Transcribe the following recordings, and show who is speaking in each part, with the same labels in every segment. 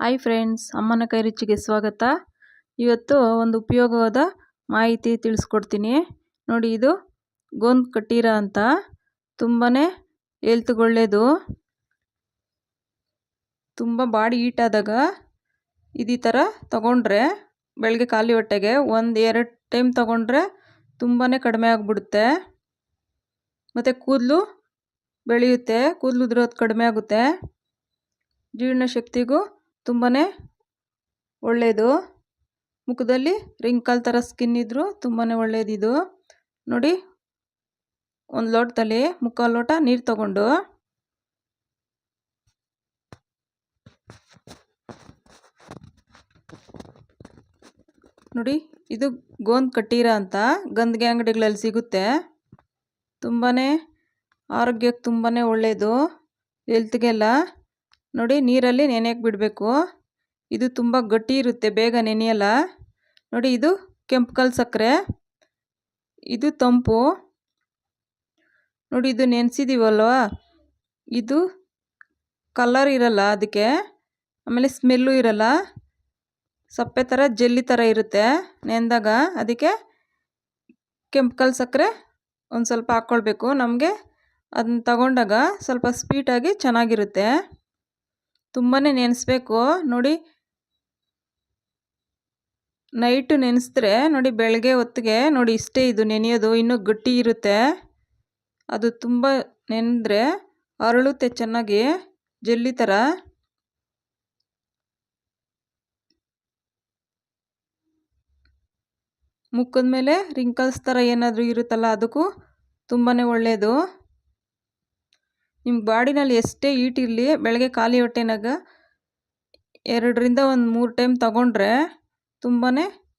Speaker 1: Hi friends ಅಮ್ಮನ ಕೈ ರುಚಿಗೆ ಸ್ವಾಗತ. ಇವತ್ತು ಒಂದು ಉಪಯೋಗವಾದ ಮಾಹಿತಿ ತಿಳಿಸ್ಕೊಡ್ತೀನಿ. ನೋಡಿ ಇದು ಗೋಂದ್ ಕಟ್ಟೀರ ಅಂತ. ತುಂಬಾ ಹೇಳ್ತುಗೊಳ್ಳೇದು ತುಂಬ ಬಾಡಿ ಹೀಟ್ ಆದಾಗ ಇದೇ ಥರ ತಗೊಂಡ್ರೆ ಬೆಳಗ್ಗೆ ಖಾಲಿ ಹೊಟ್ಟೆಗೆ ಒಂದು ಎರಡು ಟೈಮ್ ತಗೊಂಡ್ರೆ ತುಂಬಾ ಕಡಿಮೆ ಆಗಿಬಿಡುತ್ತೆ. ಮತ್ತು ಕೂದಲು ಬೆಳೆಯುತ್ತೆ, ಕೂದಲು ಉದುರೋದು ಕಡಿಮೆ ಆಗುತ್ತೆ. ಜೀರ್ಣಶಕ್ತಿಗೂ ತುಂಬಾ ಒಳ್ಳೆಯದು ಮುಖದಲ್ಲಿ ರಿಂಕಲ್ ಥರ ಸ್ಕಿನ್ ಇದ್ದರೂ ತುಂಬಾ ಒಳ್ಳೆಯದಿದು ನೋಡಿ, ಒಂದು ಲೋಟದಲ್ಲಿ ಮುಕ್ಕಾಲು ಲೋಟ ನೀರು ತಗೊಂಡು. ನೋಡಿ, ಇದು ಗೋಂದ್ ಕಟ್ಟೀರ ಅಂತ ಗಂದಿಗೆ ಅಂಗಡಿಗಳಲ್ಲಿ ಸಿಗುತ್ತೆ. ತುಂಬಾ ಆರೋಗ್ಯಕ್ಕೆ ತುಂಬಾ ಒಳ್ಳೆಯದು ಹೆಲ್ತ್ಗೆಲ್ಲ ನೋಡಿ, ನೀರಲ್ಲಿ ನೆನೆಯಕ್ಕೆ ಬಿಡಬೇಕು. ಇದು ತುಂಬ ಗಟ್ಟಿ ಇರುತ್ತೆ, ಬೇಗ ನೆನೆಯಲ್ಲ. ನೋಡಿ, ಇದು ಕೆಂಪು ಕಲ್ ಸಕ್ಕರೆ. ಇದು ತಂಪು. ನೋಡಿ, ಇದು ನೆನೆಸಿದ್ದೀವಲ್ವ ಇದು ಕಲರ್ ಇರಲ್ಲ ಅದಕ್ಕೆ. ಆಮೇಲೆ ಸ್ಮೆಲ್ಲು ಇರಲ್ಲ. ಸಪ್ಪೆ ಥರ ಜೆಲ್ಲಿ ಥರ ಇರುತ್ತೆ ನೆಂದಾಗ. ಅದಕ್ಕೆ ಕೆಂಪು ಕಲ್ ಸಕ್ಕರೆ ಒಂದು ಸ್ವಲ್ಪ ಹಾಕ್ಕೊಳ್ಬೇಕು ನಮಗೆ ಅದನ್ನ ತಗೊಂಡಾಗ ಸ್ವಲ್ಪ ಸ್ವೀಟಾಗಿ ಚೆನ್ನಾಗಿರುತ್ತೆ. ತುಂಬಾ ನೆನೆಸ್ಬೇಕು. ನೋಡಿ. ನೈಟು ನೆನೆಸಿದ್ರೆ, ನೋಡಿ ಬೆಳಗ್ಗೆ ಹೊತ್ತಿಗೆ, ನೋಡಿ ಇಷ್ಟೇ ಇದು ನೆನೆಯೋದು, ಇನ್ನೂ ಗಟ್ಟಿ ಇರುತ್ತೆ. ಅದು ತುಂಬ ನೆನೆದ್ರೆ, ಅರಳುತ್ತೆ ಚೆನ್ನಾಗಿ, ಜೆಲ್ಲಿ ಥರ ಮುಕ್ಕದ ಮೇಲೆ ರಿಂಕಲ್ಸ್ ಥರ ಏನಾದರೂ ಇರುತ್ತಲ್ಲ, ಅದಕ್ಕೂ ತುಂಬಾ ಒಳ್ಳೆಯದು ನಿಮ್ಮ ಬಾಡಿನಲ್ಲಿ ಎಷ್ಟೇ ಈಟ್ ಇರಲಿ, ಬೆಳಗ್ಗೆ ಖಾಲಿ ಹೊಟ್ಟೆನಾಗ ಎರಡರಿಂದ ಒಂದು ಮೂರು ಟೈಮ್ ತಗೊಂಡ್ರೆ ತುಂಬಾ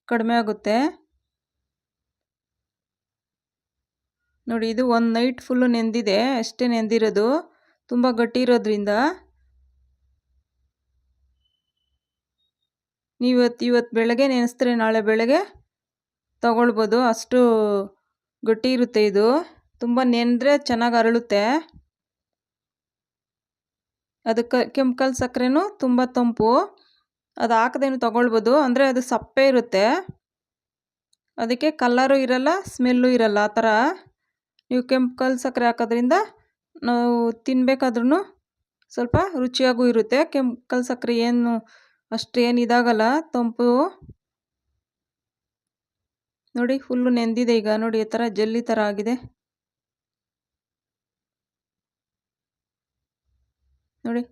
Speaker 1: ಕಡಿಮೆ ಆಗುತ್ತೆ. ನೋಡಿ, ಇದು ಒಂದು ನೈಟ್ ಫುಲ್ಲು ನೆಂದಿದೆ, ಅಷ್ಟೇ ನೆಂದಿರೋದು. ತುಂಬ ಗಟ್ಟಿ ಇರೋದ್ರಿಂದ. ನೀವತ್ತು ಇವತ್ತು ಬೆಳಗ್ಗೆ ನೆನೆಸಿದ್ರೆ ನಾಳೆ ಬೆಳಗ್ಗೆ ತಗೊಳ್ಬೋದು. ಅಷ್ಟು ಗಟ್ಟಿ ಇರುತ್ತೆ ಇದು. ತುಂಬ ನೆನೆದ್ರೆ ಚೆನ್ನಾಗಿ ಅರಳುತ್ತೆ. ಅದಕ್ಕೆ ಕೆಂಪು ಸಕ್ಕರೆನೂ ತುಂಬ ತಂಪು. ಅದು ಹಾಕದೇನು ತೊಗೊಳ್ಬೋದು. ಅಂದರೆ ಅದು ಸಪ್ಪೆ ಇರುತ್ತೆ. ಅದಕ್ಕೆ ಕಲ್ಲರು ಇರಲ್ಲ, ಸ್ಮೆಲ್ಲು ಇರಲ್ಲ, ಆ ಥರ. ನೀವು ಕೆಂಪು ಸಕ್ಕರೆ ಹಾಕೋದ್ರಿಂದ ನಾವು ತಿನ್ಬೇಕಾದ್ರೂ ಸ್ವಲ್ಪ ರುಚಿಯಾಗೂ ಇರುತ್ತೆ. ಕೆಂಪು ಸಕ್ಕರೆ ಏನು, ಅಷ್ಟು ಏನು ಇದಾಗಲ್ಲ, ತಂಪು. ನೋಡಿ ಫುಲ್ಲು ನೆಂದಿದೆ ಈಗ. ನೋಡಿ, ಈ ಥರ ಜಲ್ಲಿ ಥರ ಆಗಿದೆ. ನೋಡಿ.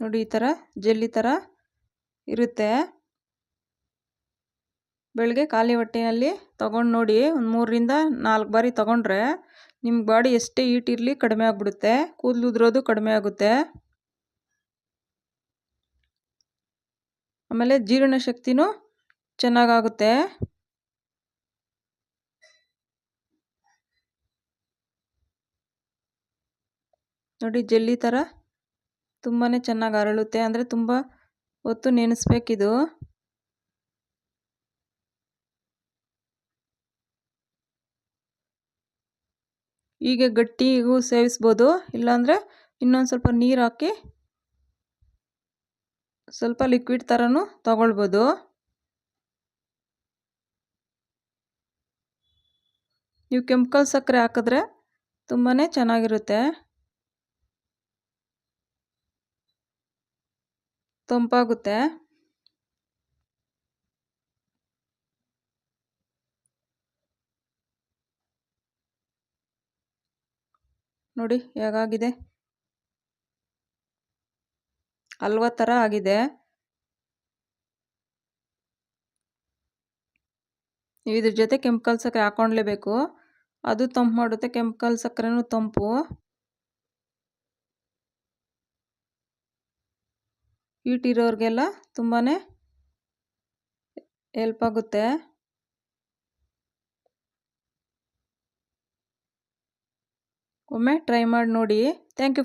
Speaker 1: ನೋಡಿ ಈ ಥರ ಜಲ್ಲಿ ಥರ ಇರುತ್ತೆ. ಬೆಳಗ್ಗೆ ಖಾಲಿ ಹೊಟ್ಟೆಯಲ್ಲಿ ತೊಗೊಂಡು ನೋಡಿ, ಒಂದು ಮೂರರಿಂದ ನಾಲ್ಕು ಬಾರಿ ತೊಗೊಂಡ್ರೆ ನಿಮ್ಮ ಬಾಡಿ ಎಷ್ಟೇ ಹೀಟ್ ಇರಲಿ ಕಡಿಮೆ ಆಗಿಬಿಡುತ್ತೆ. ಕೂದಲು ಉದ್ರೋದು ಕಡಿಮೆ ಆಗುತ್ತೆ. ಆಮೇಲೆ ಜೀರ್ಣಶಕ್ತಿನೂ ಚೆನ್ನಾಗಾಗುತ್ತೆ. ನೋಡಿ ಜೆಲ್ಲಿ ಥರ ತುಂಬಾ ಚೆನ್ನಾಗಿ ಅರಳುತ್ತೆ. ಅಂದರೆ ತುಂಬ ಹೊತ್ತು ನೆನೆಸ್ಬೇಕಿದು. ಹೀಗೆ ಗಟ್ಟಿಗೂ ಸೇವಿಸ್ಬೋದು. ಇಲ್ಲಾಂದರೆ ಇನ್ನೊಂದು ಸ್ವಲ್ಪ ನೀರು ಹಾಕಿ ಸ್ವಲ್ಪ ಲಿಕ್ವಿಡ್ ಥರನೂ ತಗೊಳ್ಬೋದು. ನೀವು ಕೆಮಿಕಲ್ ಸಕ್ಕರೆ ಹಾಕಿದ್ರೆ ತುಂಬಾ ಚೆನ್ನಾಗಿರುತ್ತೆ. ತಂಪಾಗುತ್ತೆ. ನೋಡಿ, ಹೇಗಾಗಿದೆ? ಅಲ್ವ ಥರ ಆಗಿದೆ. ನೀವು ಇದ್ರ ಜೊತೆ ಕೆಂಪು ಸಕ್ಕರೆ ಹಾಕೊಳ್ಲೇಬೇಕು ಅದು ತಂಪು ಮಾಡುತ್ತೆ ಕೆಂಪು ಸಕ್ಕರೆನೂ ತಂಪು. ಹೀಟ್ ಇರೋರಿಗೆಲ್ಲ ತುಂಬಾ ಹೆಲ್ಪ್ ಆಗುತ್ತೆ. ಒಮ್ಮೆ ಟ್ರೈ ಮಾಡಿ ನೋಡಿ. Thank you